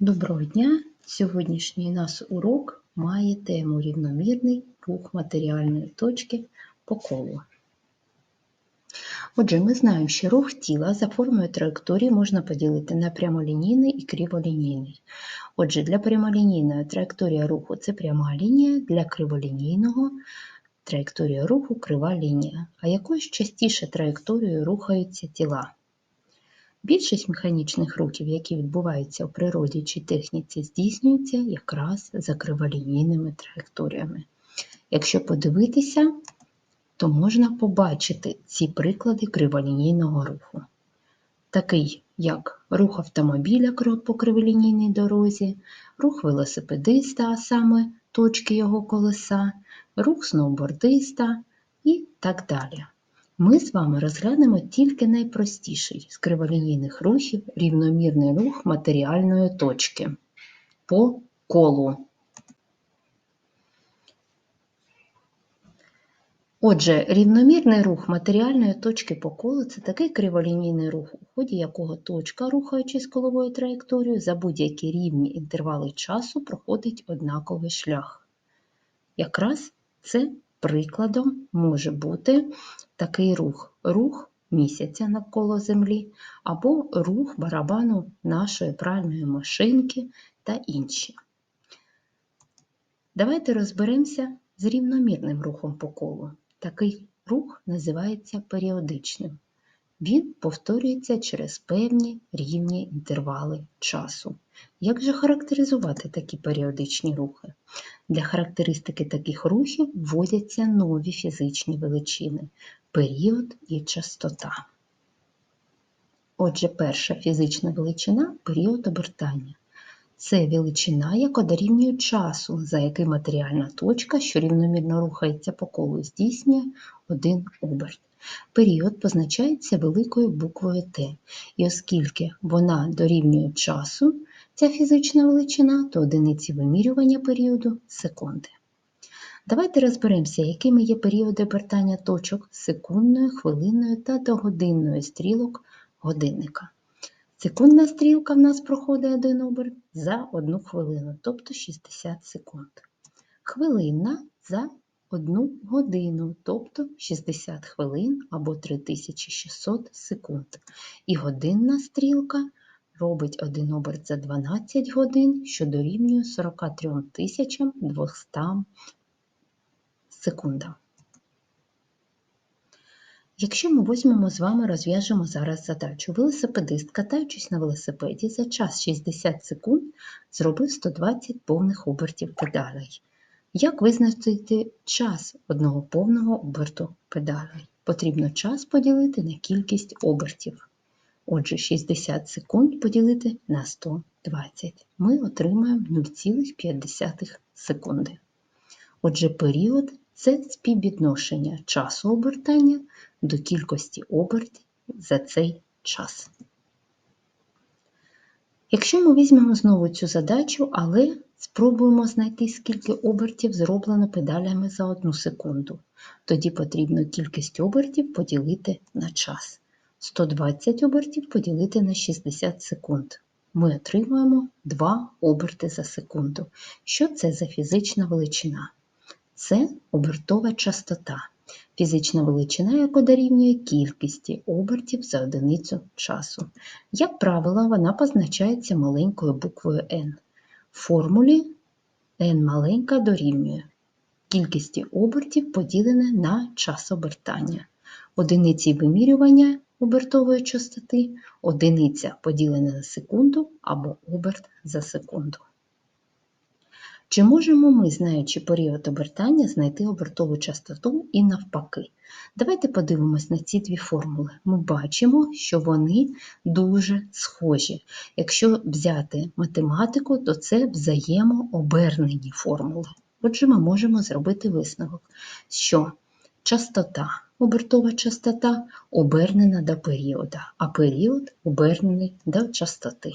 Доброго дня! Сьогоднішній наш урок має тему рівномірний рух матеріальної точки по колу. Отже, ми знаємо, що рух тіла за формою траєкторії можна поділити на прямолінійний і криволінійний. Отже, для прямолінійної траєкторія руху це пряма лінія, для криволінійного траєкторія руху крива лінія. А якою частіше траєкторією рухаються тіла? Більшість механічних рухів, які відбуваються у природі чи техніці, здійснюються якраз за криволінійними траєкторіями. Якщо подивитися, то можна побачити ці приклади криволінійного руху. Такий, як рух автомобіля по криволінійній дорозі, рух велосипедиста, а саме точки його колеса, рух сноубордиста і так далі. Ми з вами розглянемо тільки найпростіший з криволінійних рухів рівномірний рух матеріальної точки по колу. Отже, рівномірний рух матеріальної точки по колу це такий криволінійний рух, у ході якого точка, рухаючись коловою траєкторією, за будь-які рівні інтервали часу проходить однаковий шлях. Якраз це Прикладом може бути такий рух рух місяця навколо Землі, або рух барабану нашої пральної машинки та інші. Давайте розберемося з рівномірним рухом по колу. Такий рух називається періодичним. Він повторюється через певні рівні інтервали часу. Як же характеризувати такі періодичні рухи? Для характеристики таких рухів вводяться нові фізичні величини період і частота. Отже, перша фізична величина період обертання. Це величина, яка дорівнює часу, за який матеріальна точка, що рівномірно рухається по колу, здійснює один оберт. Період позначається великою буквою Т, і оскільки вона дорівнює часу, ця фізична величина, то одиниці вимірювання періоду секунди. Давайте розберемося, якими є періоди обертання точок секундної, хвилинної та догодинної стрілок годинника. Секундна стрілка в нас проходить один оберт за одну хвилину, тобто 60 секунд. Хвилинна за одну годину, тобто 60 хвилин або 3600 секунд. І годинна стрілка робить один оберт за 12 годин, що дорівнює 43 200 секундам. Якщо ми візьмемо з вами, розв'яжемо зараз задачу. Велосипедист, катаючись на велосипеді, за час 60 секунд зробив 120 повних обертів педалей. Як визначити час одного повного оберту педалей? Потрібно час поділити на кількість обертів. Отже, 60 секунд поділити на 120. Ми отримаємо 0,5 секунди. Отже, період це співвідношення часу обертання до кількості обертів за цей час. Якщо ми візьмемо знову цю задачу, але спробуємо знайти, скільки обертів зроблено педалями за одну секунду, тоді потрібно кількість обертів поділити на час. 120 обертів поділити на 60 секунд. Ми отримуємо 2 оберти за секунду. Що це за фізична величина? Це обертова частота. Фізична величина, яка дорівнює кількості обертів за одиницю часу. Як правило, вона позначається маленькою буквою n. Формулі n маленька дорівнює кількості обертів поділене на час обертання. Одиниці вимірювання обертової частоти, одиниця поділена на секунду або оберт за секунду. Чи можемо ми, знаючи період обертання, знайти обертову частоту і навпаки? Давайте подивимось на ці дві формули. Ми бачимо, що вони дуже схожі. Якщо взяти математику, то це взаємообернені формули. Отже, ми можемо зробити висновок, що частота, обертова частота обернена до періода, а період обернений до частоти.